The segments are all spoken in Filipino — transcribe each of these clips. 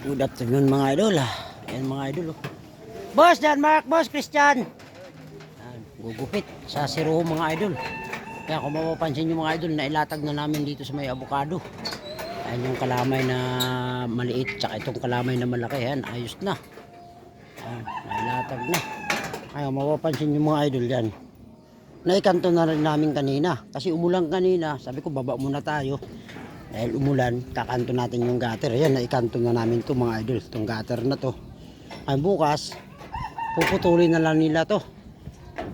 Good afternoon mga idol. ah. Ayan mga idol. Oh. Boss, Dan Mark, Boss Christian. Ayan, gugupit sa Siruho mga idol. Kaya kung mapapansin nyo mga idol, nailatag na namin dito sa may avocado. Ayan yung kalamay na maliit, tsaka itong kalamay na malaki. Ayan, ayos na. Ayan, nailatag na. Ayan, mapapansin nyo mga idol yan. Naikanto na rin namin kanina. Kasi umulang kanina. Sabi ko, baba muna tayo. Dahil umulan, kakanto natin yung gutter. Ayan, naikanto na namin to mga idol. Itong gutter na to. Ay bukas, puputulin na lang nila to.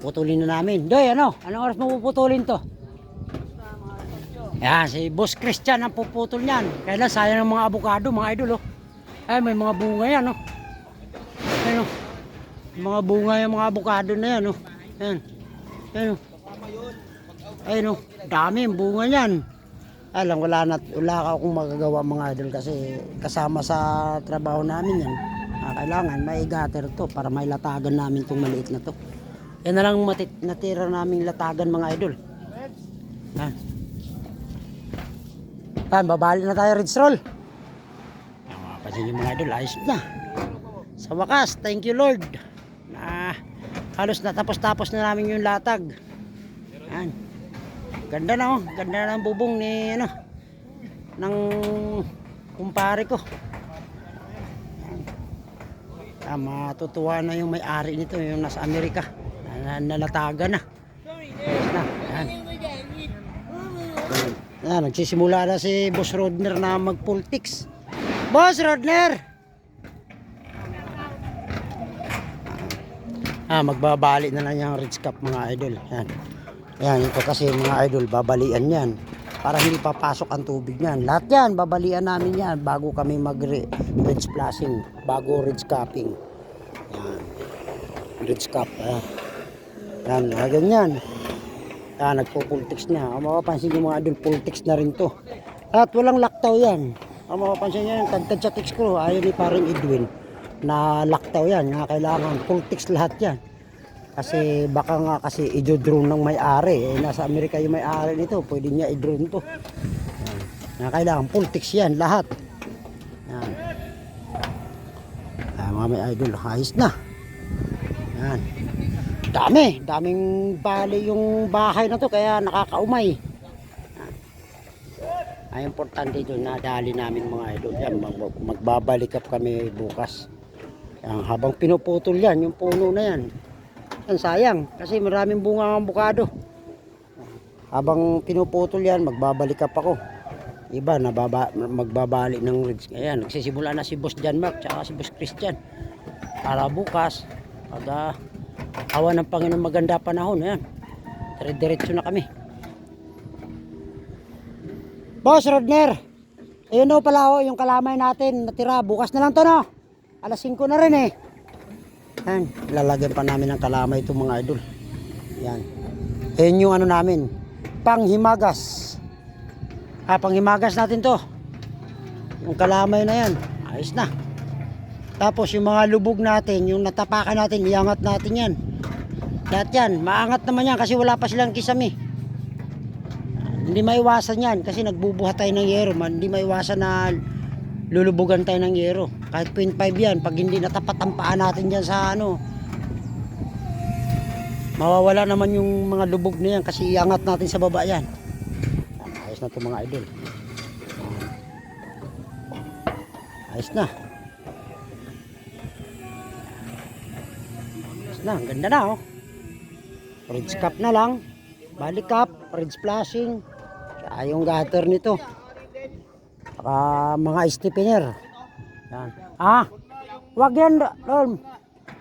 Puputulin na namin. Doy, ano? Anong oras mo puputulin to? Yan, si Boss Christian ang puputol niyan. Kailan sayang ng mga abukado, mga idol, oh. Ay, may mga bunga yan, oh. Ayan, oh. Mga bunga yung mga abukado na yan, oh. Ayan. Ayan, oh. Ayun, oh. Dami yung bunga niyan. Alam, wala na, wala akong magagawa mga idol kasi kasama sa trabaho namin yan. Ah, kailangan may gutter to para may latagan namin itong maliit na to. Yan na lang matit natira naming latagan mga idol. Yan. Yan, babali na tayo Ridge Roll. Mapapansin niyo mga idol, ayos na. Sa wakas, thank you Lord. Na halos natapos-tapos na namin yung latag. Yan. Ganda na oh, ganda na ang bubong ni ano ng kumpare ko. Ah, matutuwa na yung may-ari nito, yung nasa Amerika. Na, nalatagan na. na. Yan. Yan, nagsisimula na si Boss Rodner na mag-politics. Boss Rodner! Ah, magbabali na lang yung Ritz Cup mga idol. Yan. Yan, ito kasi mga idol, babalian yan. Para hindi papasok ang tubig niyan. Lahat yan, babalian namin yan bago kami mag-ridge splashing, bago ridge cupping. Yan. Ridge cup. Ah. Yan, ah, ganyan. Yan, nagpo-pultix na. Ang mapapansin yung mga idol, pultix na rin to. At walang laktaw yan. Ang mapapansin nyo yan, tagtad sa tix ko, ayaw ni paring Edwin na laktaw yan, na kailangan pultix lahat yan. Kasi baka nga kasi i-drone ng may-ari. Eh, nasa Amerika yung may-ari nito. Pwede niya i-drone to. Na kailangan politics yan lahat. Yan. Yan, mga may idol. Ayos na. Yan. Dami. Daming bali yung bahay na to. Kaya nakakaumay. Ay, importante ito. Nadali namin mga idol. Yan. Mag- magbabalik up kami bukas. Yan, habang pinuputol yan, yung puno na yan. Yan, sayang. Kasi maraming bunga ang bukado. Habang pinuputol yan, magbabalik up ako. Iba, nababa, magbabali ng rigs. Ayan, nagsisimula na si Boss John Mark tsaka si Boss Christian. Para bukas, pag ah, awa ng Panginoon maganda panahon, ayan. Dire-diretso na kami. Boss Rodner, ayun o pala o, yung kalamay natin natira. Bukas na lang to no. Alas 5 na rin eh. Yan, lalagyan pa namin ng kalamay itong mga idol. Yan. Yan yung ano namin, panghimagas. Ah, panghimagas natin to. Yung kalamay na yan, ayos na. Tapos yung mga lubog natin, yung natapakan natin, iangat natin yan. Lahat yan, maangat naman yan kasi wala pa silang kisame. Hindi maiwasan yan kasi nagbubuhat tayo ng yero man. Hindi maiwasan na lulubugan tayo ng yero. Kahit 0.5 yan, pag hindi natapat ang paa natin dyan sa ano, mawawala naman yung mga lubog na yan kasi iangat natin sa baba yan. Ayos na ito mga idol. Ayos na. Ayos na, ang ganda na oh. Ridge cap na lang. Balik cap, ridge splashing. Tsaka yung gutter nito. Saka mga stiffener. Yan. Ah, wag yan, Lol.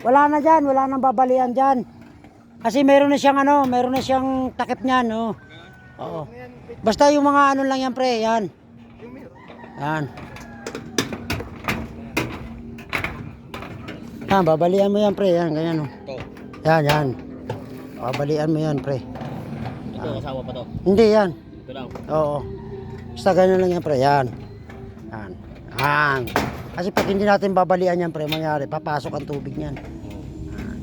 Wala na dyan, wala nang babalian dyan. Kasi meron na siyang ano, meron na siyang takip niyan, oh. Oo. Basta yung mga ano lang yan, pre, yan. Yan. Yan, babalian mo yan, pre, yan, ganyan, oh. Ito. Yan, yan. Babalian mo yan, pre. Ito, asawa pa to. Hindi, yan. Ito lang. Oo. Basta ganyan lang yan, pre. Yan. Yan. Kasi pag hindi natin babalian yan, pre, mangyari, papasok ang tubig niyan. Yan.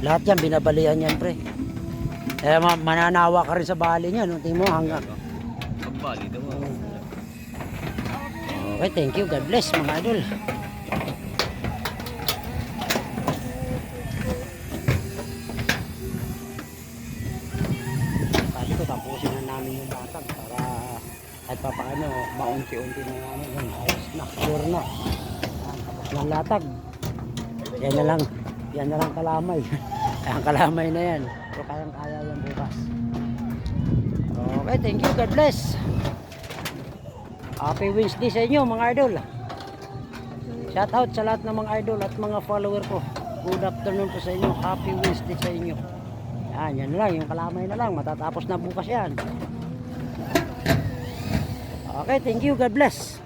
Lahat yan, binabalian yan, pre. Eh, ma- mananawa ka rin sa bali niyan. no? Tingin mo, hanggang, Pagbali, ito mo. Okay, thank you. God bless mga idol. Kahit pa paano, maunti-unti na namin. Yan, ayos na, sure na. Ng latag. Yan na lang. Yan na lang kalamay. Ang kalamay na yan. Pero kayang-kaya yan bukas. Okay, thank you. God bless. Happy Wednesday sa inyo mga idol. Shout out sa lahat ng mga idol at mga follower ko. Good afternoon po sa inyo. Happy Wednesday sa inyo. Yan, yan lang. Yung kalamay na lang. Matatapos na bukas yan. Okay, thank you. God bless.